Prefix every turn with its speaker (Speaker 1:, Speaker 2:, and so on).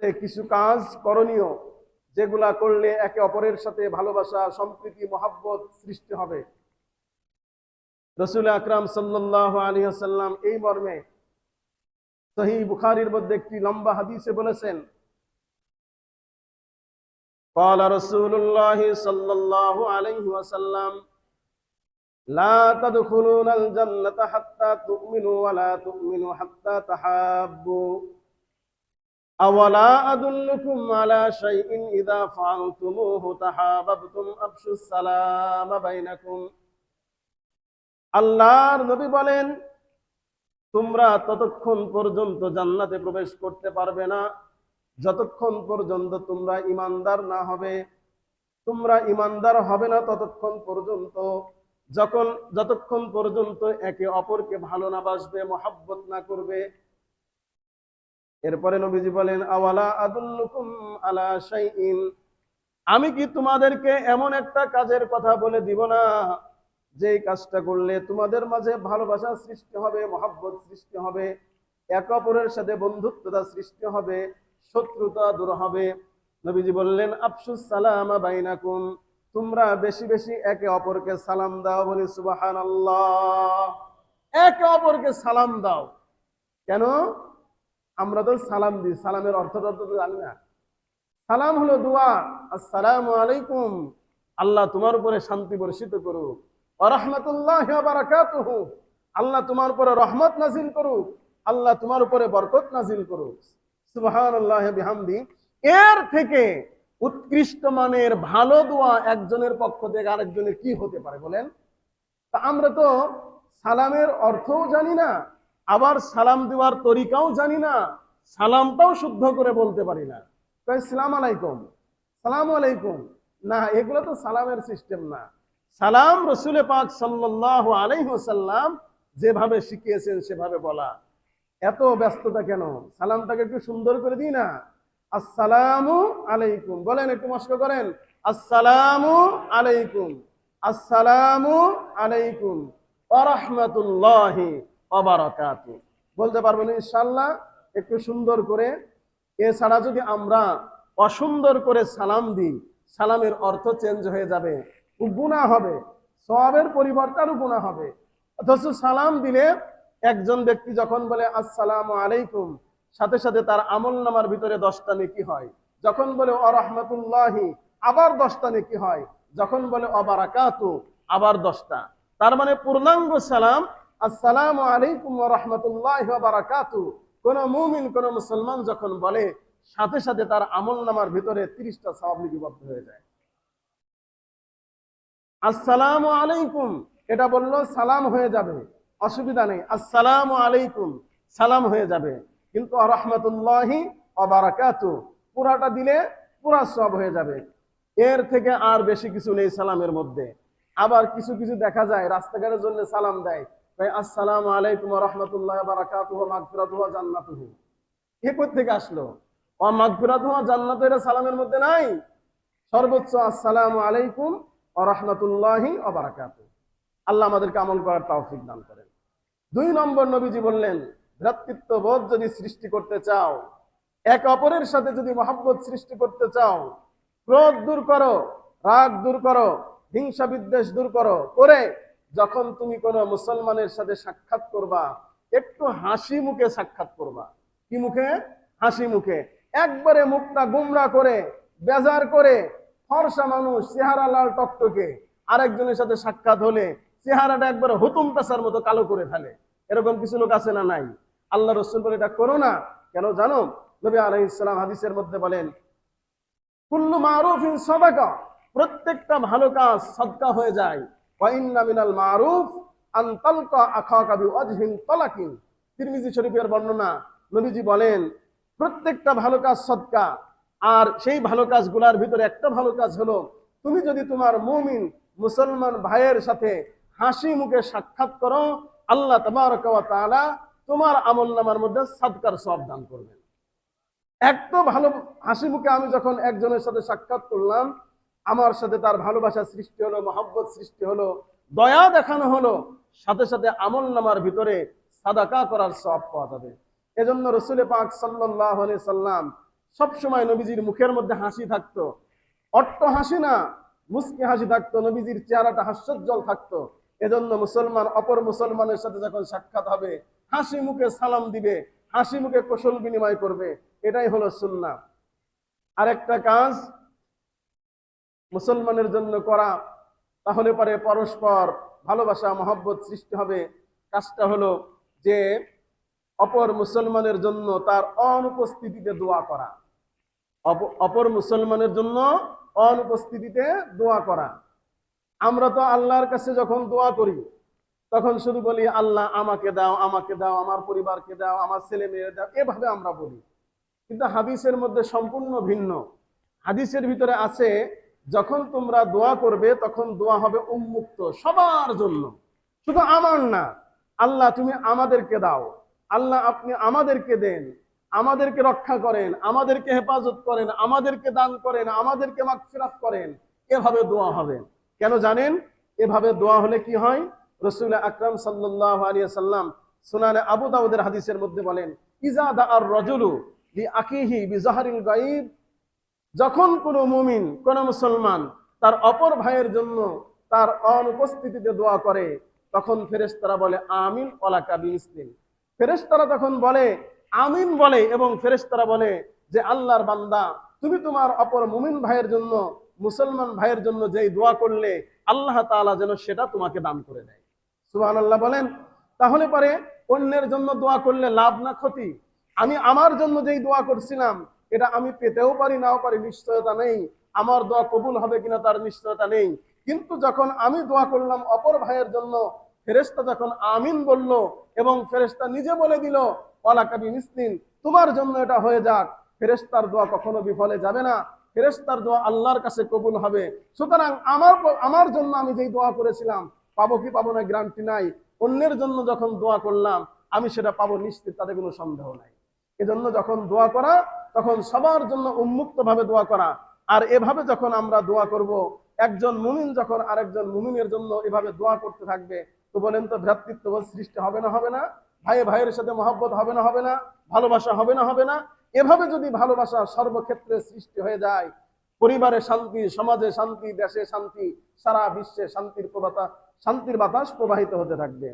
Speaker 1: যে কিছু কাজ করণীয় যেগুলা করলে একে অপরের সাথে ভালোবাসা সম্প্রীতি মহাব্বত সৃষ্টি হবে রসুল আকরাম সাল্লাহ আলী আসাল্লাম এই মর্মে সহি বুখারির মধ্যে একটি লম্বা হাদিসে বলেছেন قال رسول الله صلى الله عليه وسلم لا تدخلون الجنة حتى تؤمنوا ولا تؤمنوا حتى تحابوا أولا أدلكم على شيء إذا فعلتموه تحاببتم أفشوا السلام بينكم আল্লাহর নবী বলেন তোমরা ততক্ষণ পর্যন্ত জান্নাতে প্রবেশ করতে পারবে না যতক্ষণ পর্যন্ত তোমরা ইমানদার না হবে তোমরা ইমানদার হবে না ততক্ষণ পর্যন্ত যখন যতক্ষণ পর্যন্ত একে অপরকে ভালো না বাসবে মহাব্বত না করবে এরপরে নবীজি বলেন, আওয়ালা আদুল্লুকুম আলা শাইইন? আমি কি তোমাদেরকে এমন একটা কাজের কথা বলে দিব না যে কাজটা করলে তোমাদের মাঝে ভালোবাসা সৃষ্টি হবে, মহাব্বত সৃষ্টি হবে, এক অপরের সাথে বন্ধুত্বতা সৃষ্টি হবে, শত্রুতা দূর হবে? নবীজি বললেন, আফসুস সালাম বাইনাকুম, তোমরা বেশি বেশি একে অপরকে সালাম দাও। বলি সুবাহান আল্লাহ একে অপরকে সালাম দাও। কেন? আমরা তো সালাম দিই। সালামের অর্থ অর্থ তো জানি না। সালাম হলো দোয়া। আসসালামু আলাইকুম। আল্লাহ তোমার উপরে শান্তি বর্ষিত করুক। রহমতুল্লাহ বারাকাতুহু। আল্লাহ তোমার উপরে রহমত নাজিল করুক। আল্লাহ তোমার উপরে বরকত নাজিল করুক। এর থেকে উৎকৃষ্ট মানের ভালো দোয়া একজনের পক্ষ থেকে আরেকজনের কি হতে পারে বলেন? তা আমরা তো সালামের অর্থও জানি না। আবার সালাম দেওয়ার তরিকাও জানি না, সালামটাও শুদ্ধ করে বলতে পারি না। কয় সালাম আলাইকুম। সালাম আলাইকুম। না, এগুলো তো সালামের সিস্টেম না। সালাম রসুলে পাক সাল্লাহ আলাইসাল্লাম যেভাবে শিখিয়েছেন, সেভাবে বলা। এত ব্যস্ততা কেন? সালামটাকে একটু সুন্দর করে দিই না? আসসালামু আলাইকুম। বলেন, একটু মস্ক করেন। আসসালামু আলাইকুম। আসসালামু আলাইকুম। ওরহমতুল্লাহি অবারকাতু। বলতে পারবেন ইনশাল্লাহ একটু সুন্দর করে। এছাড়া যদি আমরা অসুন্দর করে সালাম দিই, সালামের অর্থ চেঞ্জ হয়ে যাবে। গুণা হবে সবের পরিবর্তে গুণা হবে। অথচ সালাম দিলে একজন ব্যক্তি যখন বলে, আসসালামু আলাইকুম, সাথে সাথে তার আমল নামার ভিতরে দশটা নেকি হয়। যখন বলে অরহমতুল্লাহি আবার দশটা নেকি হয়। যখন বলে অবারাকাতু আবার দশটা। তার মানে পূর্ণাঙ্গ সালাম আসসালামু আলাইকুম রহমতুল্লাহ বারাকাতু কোন মুমিন, কোন মুসলমান যখন বলে, সাথে সাথে তার আমল নামার ভিতরে তিরিশটা সব লিপিবদ্ধ হয়ে যায়। আসসালামু আলাইকুম, এটা সালাম হয়ে যাবে, অসুবিধা নেই। আসসালামু আলাইকুম, সালাম হয়ে যাবে। কিন্তু রহমতুল্লাহি পুরাটা দিলে পুরা সব হয়ে যাবে। এর থেকে আর বেশি কিছু নেই সালামের মধ্যে। আবার কিছু কিছু দেখা যায়, রাস্তাঘাটের জন্য সালাম দেয়। আসসালাম আলাইকুম রহমতুল্লাহ এ থেকে আসলো? ও জান্নাত এটা সালামের মধ্যে নাই? সর্বোচ্চ আসসালামু আলাইকুম রহমতুল্লাহি আল্লাহ আমাদেরকে আমল করার দান করেন। দুই নম্বর নবীজি বললেন, ভ্রাতৃত্ববোধ যদি সৃষ্টি করতে চাও, এক অপরের সাথে যদি মহাব্বত সৃষ্টি করতে চাও, ক্রোধ দূর করো, রাগ দূর করো, হিংসা বিদ্বেষ দূর করো, করে যখন তুমি কোনো মুসলমানের সাথে সাক্ষাৎ করবা, একটু হাসি মুখে সাক্ষাৎ করবা। কি মুখে? হাসি মুখে। একবারে মুখটা গুমরা করে, বেজার করে, ফর্সা মানুষ, চেহারা লাল টকটকে, আরেকজনের সাথে সাক্ষাৎ হলে চেহারাটা একবারে হুতুম পেশার মতো কালো করে ফেলে। এরকম কিছু লোক আছে না নাই? আল্লাহ রসুল বলে, এটা করো না। কেন জানো? নবী আলহ ইসলাম হাদিসের মধ্যে বলেন, কুল্লু মারুফিন সদাকা। প্রত্যেকটা ভালো কাজ সদকা হয়ে যায়। শরীফের বর্ণনা নবীজি বলেন, প্রত্যেকটা ভালো কাজ সদকা, আর সেই ভালো কাজগুলার ভিতরে একটা ভালো কাজ হলো, তুমি যদি তোমার মুমিন, মুসলমান ভাইয়ের সাথে হাসি মুখে সাক্ষাৎ করো, আল্লাহ তালা তোমার আমল নামার মধ্যে সাদকার সব দান করবেন। এক ভালো হাসি মুখে আমি যখন একজনের সাথে সাক্ষাৎ করলাম আমার সাথে তার ভালোবাসা সৃষ্টি হলো, মহব্বত সৃষ্টি হলো, দয়া দেখানো হলো, সাথে সাথে আমল নামার ভিতরে সাদাকা করার সব পাওয়া যাবে। এজন্য রসুল পাক সাল্লাহ সাল্লাম সবসময় নবীজির মুখের মধ্যে হাসি থাকতো। অট্ট হাসি না, মুস্কি হাসি থাকতো, নবীজির চেহারাটা হাস্যোজ্জ্বল থাকতো। এজন্য মুসলমান, অপর মুসলমানের সাথে যখন সাক্ষাৎ হবে, হাসি মুখে সালাম দিবে, হাসি মুখে কৌশল বিনিময় করবে, এটাই হলো সুন্না আরেকটা কাজ মুসলমানের জন্য করা, তাহলে পরে পরস্পর ভালোবাসা, মহব্বত সৃষ্টি হবে। কাজটা হলো যে, অপর মুসলমানের জন্য তার অনুপস্থিতিতে দোয়া করা। অপ- অপর মুসলমানের জন্য অনুপস্থিতিতে দোয়া করা। আমরা তো আল্লাহর কাছে যখন দোয়া করি, তখন শুধু বলি, আল্লাহ, আমাকে দাও আমাকে দাও, আমার পরিবারকে দাও, আমার ছেলে মেয়ে দাও। এভাবে আমরা বলি। কিন্তু হাদিসের মধ্যে সম্পূর্ণ ভিন্ন। হাদিসের ভিতরে আছে যখন তোমরা দোয়া করবে, তখন দোয়া হবে উন্মুক্ত সবার জন্য। শুধু আমার না, আল্লাহ তুমি আমাদেরকে দাও। আল্লাহ আপনি আমাদেরকে দেন, আমাদেরকে রক্ষা করেন, আমাদেরকে হেফাজত করেন, আমাদেরকে দান করেন, আমাদেরকে মাগফিরাত করেন। এভাবে দোয়া হবে। কেন জানেন? এভাবে দোয়া হলে কি হয়? রসুল আকরাম সাল্লাহ আলিয়া সাল্লাম সুনানে আবু দাউদের হাদিসের মধ্যে বলেন, ইজা দা আর রজুলু বি আকিহি বি গাইব যখন কোনো মুমিন, কোন মুসলমান তার অপর ভাইয়ের জন্য তার অনুপস্থিতিতে দোয়া করে, তখন ফেরেশতারা বলে, আমিন ওলাকা বিসলিম ফেরেশতারা তখন বলে, আমিন বলে এবং ফেরেশতারা বলে যে, আল্লাহর বান্দা, তুমি তোমার অপর মুমিন ভাইয়ের জন্য, মুসলমান ভাইয়ের জন্য যেই দোয়া করলে, আল্লাহ তাআলা যেন সেটা তোমাকে দান করে দেয়। সুবহানাল্লাহ বলেন। তাহলে পরে অন্যের জন্য দোয়া করলে লাভ না ক্ষতি? আমি আমার জন্য যেই দোয়া করছিলাম এটা আমি পেতেও পারি, নাও পারি, নিশ্চয়তা নেই। আমার দোয়া কবুল হবে কিনা তার নিশ্চয়তা নেই। কিন্তু যখন আমি দোয়া করলাম অপর ভাইয়ের জন্য, ফেরেশতা যখন আমিন বলল এবং ফেরেশতা নিজে বলে দিল ওয়ালাকাবি মিসলিন তোমার জন্য এটা হয়ে যাক। ফেরেশতার দোয়া কখনো বিফলে যাবে না। ফেরেশতার দোয়া আল্লাহর কাছে কবুল হবে। সুতরাং আমার আমার জন্য আমি যেই দোয়া করেছিলাম, পাবো কি পাবো না গ্যারান্টি নাই। অন্যের জন্য যখন দোয়া করলাম, আমি সেটা পাবো নিশ্চিত, তাতে কোনো সন্দেহ নাই। এজন্য যখন দোয়া করা তখন সবার জন্য উন্মুক্ত ভাবে দোয়া করা। আর এভাবে যখন আমরা দোয়া করব, একজন মুমিন যখন আরেকজন মুমিনের জন্য এভাবে দোয়া করতে থাকবে, তো বলেন তো ভ্রাতৃত্ববোধ সৃষ্টি হবে না হবে না? ভাই ভাইয়ের সাথে মহব্বত হবে না হবে না? ভালোবাসা হবে না হবে না? এভাবে যদি ভালোবাসা সর্বক্ষেত্রে সৃষ্টি হয়ে যায়, পরিবারে শান্তি, সমাজে শান্তি, দেশে শান্তি, সারা বিশ্বে শান্তির প্রবাতা, শান্তির বাতাস প্রবাহিত হতে থাকবে।